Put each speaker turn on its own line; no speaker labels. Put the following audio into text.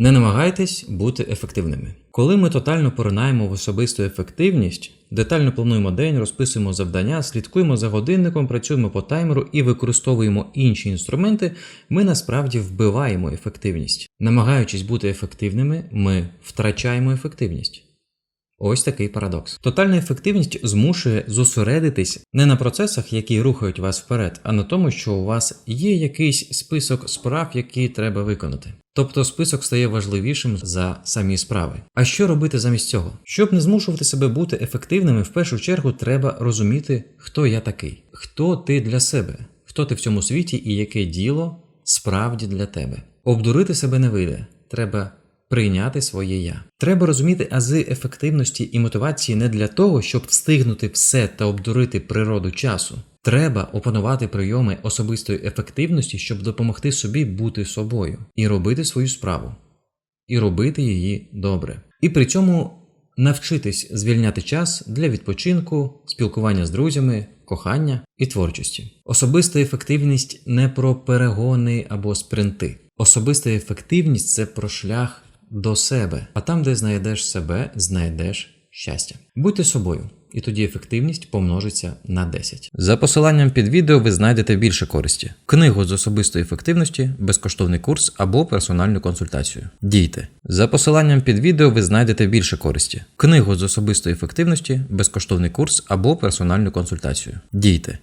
Не намагайтесь бути ефективними. Коли ми тотально поринаємо в особисту ефективність, детально плануємо день, розписуємо завдання, слідкуємо за годинником, працюємо по таймеру і використовуємо інші інструменти, ми насправді вбиваємо ефективність. Намагаючись бути ефективними, ми втрачаємо ефективність. Ось такий парадокс. Тотальна ефективність змушує зосередитись не на процесах, які рухають вас вперед, а на тому, що у вас є якийсь список справ, які треба виконати. Тобто список стає важливішим за самі справи. А що робити замість цього? Щоб не змушувати себе бути ефективними, в першу чергу треба розуміти, хто я такий, хто ти для себе, хто ти в цьому світі і яке діло справді для тебе. Обдурити себе не вийде. Треба прийняти своє я. Треба розуміти ази ефективності і мотивації не для того, щоб встигнути все та обдурити природу часу. Треба опанувати прийоми особистої ефективності, щоб допомогти собі бути собою і робити свою справу, і робити її добре. І при цьому навчитись звільняти час для відпочинку, спілкування з друзями, кохання і творчості. Особиста ефективність не про перегони або спринти. Особиста ефективність це про шлях до себе, а там, де знайдеш себе, знайдеш щастя. Будьте собою, і тоді ефективність помножиться на 10. За посиланням під відео ви знайдете більше користі: книгу з особистої ефективності, безкоштовний курс або персональну консультацію. Дійте. За посиланням під відео ви знайдете більше користі: книгу з особистої ефективності, безкоштовний курс або персональну консультацію. Дійте.